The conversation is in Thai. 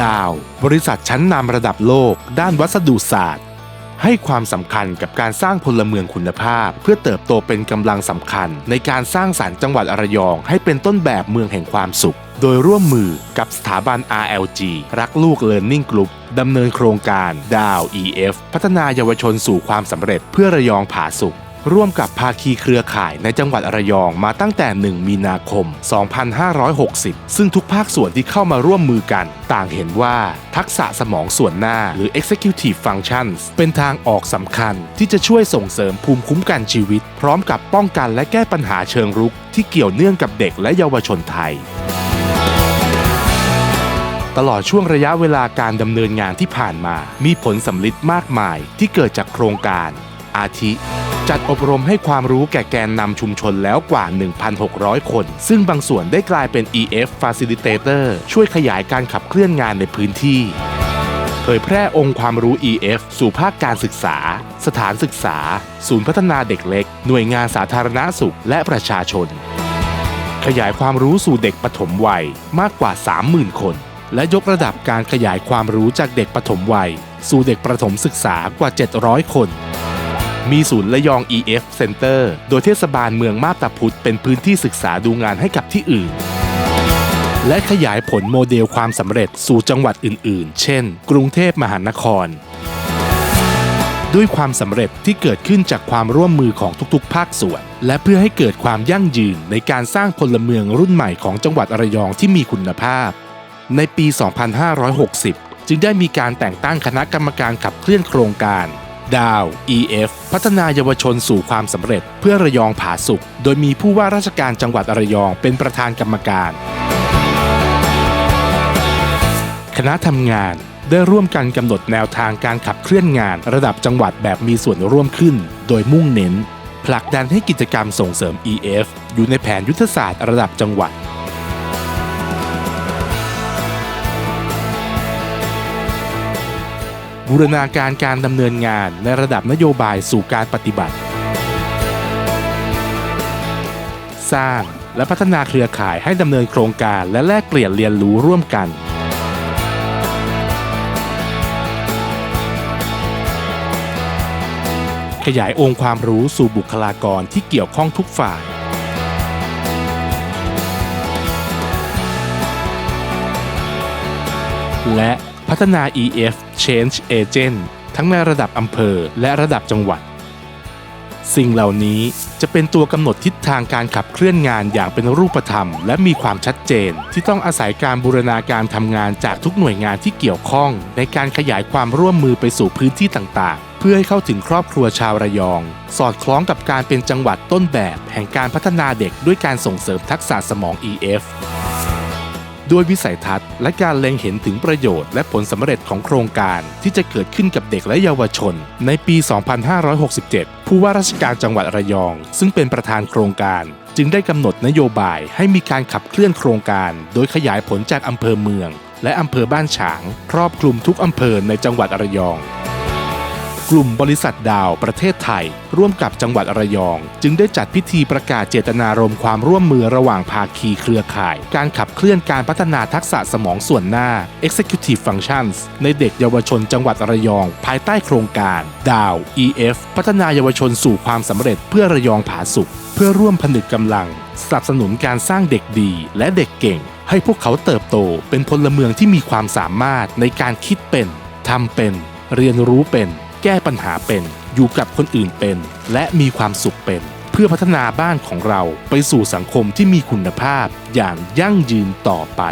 ดาว บริษัทชั้นนำระดับโลก ด้านวัสดุศาสตร์ ให้ความสำคัญกับการสร้างพลเมืองคุณภาพ เพื่อเติบโตเป็นกำลังสำคัญ ในการสร้างสรรค์จังหวัดระยอง ให้เป็นต้นแบบเมืองแห่งความสุข โดยร่วมมือกับสถาบัน RLG รักลูก Learning Group ดำเนินโครงการดาว EF พัฒนาเยาวชนสู่ความสำเร็จเพื่อระยองผาสุข ร่วมกับภาคีเครือข่ายในจังหวัดระยองมาตั้งแต่ 1 มีนาคม 2560 ซึ่งทุกภาคส่วนที่เข้ามาร่วมมือกัน ต่างเห็นว่าทักษะสมองส่วนหน้าหรือ executive functions เป็นทางออกสำคัญที่จะช่วยส่งเสริมภูมิคุ้มกันชีวิต พร้อมกับป้องกันและแก้ปัญหาเชิงรุก ที่เกี่ยวเนื่องกับเด็กและเยาวชนไทยตลอดช่วงระยะเวลาการดำเนินงานที่ผ่านมา มีผลสำลิดมากมายที่เกิดจากโครงการ อาทิ จัดอบรมให้ความรู้แก่แกนนำชุมชนแล้วกว่า 1,600 คน ซึ่งบางส่วนได้กลายเป็น EF Facilitator ช่วยขยายการขับเคลื่อนงานในพื้นที่เผยแพร่องค์ความรู้ EF สู่ภาคการศึกษา สถานศึกษา ศูนย์พัฒนาเด็กเล็ก หน่วยงานสาธารณสุข และประชาชน ขยายความรู้สู่เด็กปฐมวัยมากกว่า 30,000 คน และยกระดับการขยายความรู้จากเด็กปฐมวัย สู่เด็กประถมศึกษากว่า 700 คน มีศูนย์ระยอง EF Center โดยเทศบาลเมืองมาบตาพุธเป็นพื้นที่ศึกษาดูงานให้กับที่อื่น และขยายผลโมเดลความสำเร็จสู่จังหวัดอื่น ๆ เช่น กรุงเทพมหานคร ด้วยความสำเร็จที่เกิดขึ้นจากความร่วมมือของทุกๆ ภาคส่วน และเพื่อให้เกิดความยั่งยืนในการสร้างพลเมืองรุ่นใหม่ของจังหวัดระยองที่มีคุณภาพ ในปี 2560 จึงได้มีการแต่งตั้งคณะกรรมการขับเคลื่อนโครงการ ดาว EF พัฒนาเยาวชนสู่ความสำเร็จเพื่อระยองผาสุกโดยมีผู้ว่าราชการจังหวัดระยองเป็นประธานกรรมการ คณะทำงานได้ร่วมกันกำหนดแนวทางการขับเคลื่อนงานระดับจังหวัดแบบมีส่วนร่วมขึ้น โดยมุ่งเน้น ผลักดันให้กิจกรรมส่งเสริม EF อยู่ในแผนยุทธศาสตร์ระดับจังหวัด บูรณาการการดำเนินงานในระดับนโยบายสู่การปฏิบัติ สร้างและพัฒนาเครือข่ายให้ดำเนินโครงการและแลกเปลี่ยนเรียนรู้ร่วมกัน ขยายองค์ความรู้สู่บุคลากรที่เกี่ยวข้องทุกฝ่ายและพัฒนา EF Change Agent ทั้งในระดับอำเภอและระดับจังหวัด สิ่งเหล่านี้จะเป็นตัวกำหนดทิศทางการขับเคลื่อนงานอย่างเป็นรูปธรรม และมีความชัดเจน ที่ต้องอาศัยการบูรณาการทำงานจากทุกหน่วยงานที่เกี่ยวข้อง ในการขยายความร่วมมือไปสู่พื้นที่ต่างๆ เพื่อให้เข้าถึงครอบครัวชาวระยอง สอดคล้องกับการเป็นจังหวัดต้นแบบ แห่งการพัฒนาเด็กด้วยการส่งเสริมทักษะสมอง EF ด้วยวิสัยทัศน์และการเล็งเห็นถึงประโยชน์และผลสำเร็จของโครงการที่จะเกิดขึ้นกับเด็กและเยาวชน ในปี 2567 ผู้ว่าราชการจังหวัดระยอง ซึ่งเป็นประธานโครงการ จึงได้กำหนดนโยบายให้มีการขับเคลื่อนโครงการ โดยขยายผลจากอำเภอเมือง และอำเภอบ้านฉาง ครอบคลุมทุกอำเภอในจังหวัดระยอง กลุ่มบริษัทดาวประเทศไทย ร่วมกับจังหวัดระยอง จึงได้จัดพิธีประกาศเจตนารมณ์ความร่วมมือระหว่างภาคีเครือข่าย การขับเคลื่อนการพัฒนาทักษะสมองส่วนหน้า Executive Functions ในเด็กเยาวชนจังหวัดระยอง ภายใต้โครงการดาว EF พัฒนาเยาวชนสู่ความสำเร็จเพื่อระยองผาสุกเพื่อร่วมผนึกกำลัง สนับสนุนการสร้างเด็กดีและเด็กเก่ง ให้พวกเขาเติบโตเป็นพลเมืองที่มีความสามารถในการคิดเป็นทำเป็น เรียนรู้เป็น แก้ปัญหาเป็น อยู่กับคนอื่นเป็น และมีความสุขเป็น เพื่อพัฒนาบ้านของเราไปสู่สังคมที่มีคุณภาพอย่างยั่งยืนต่อไป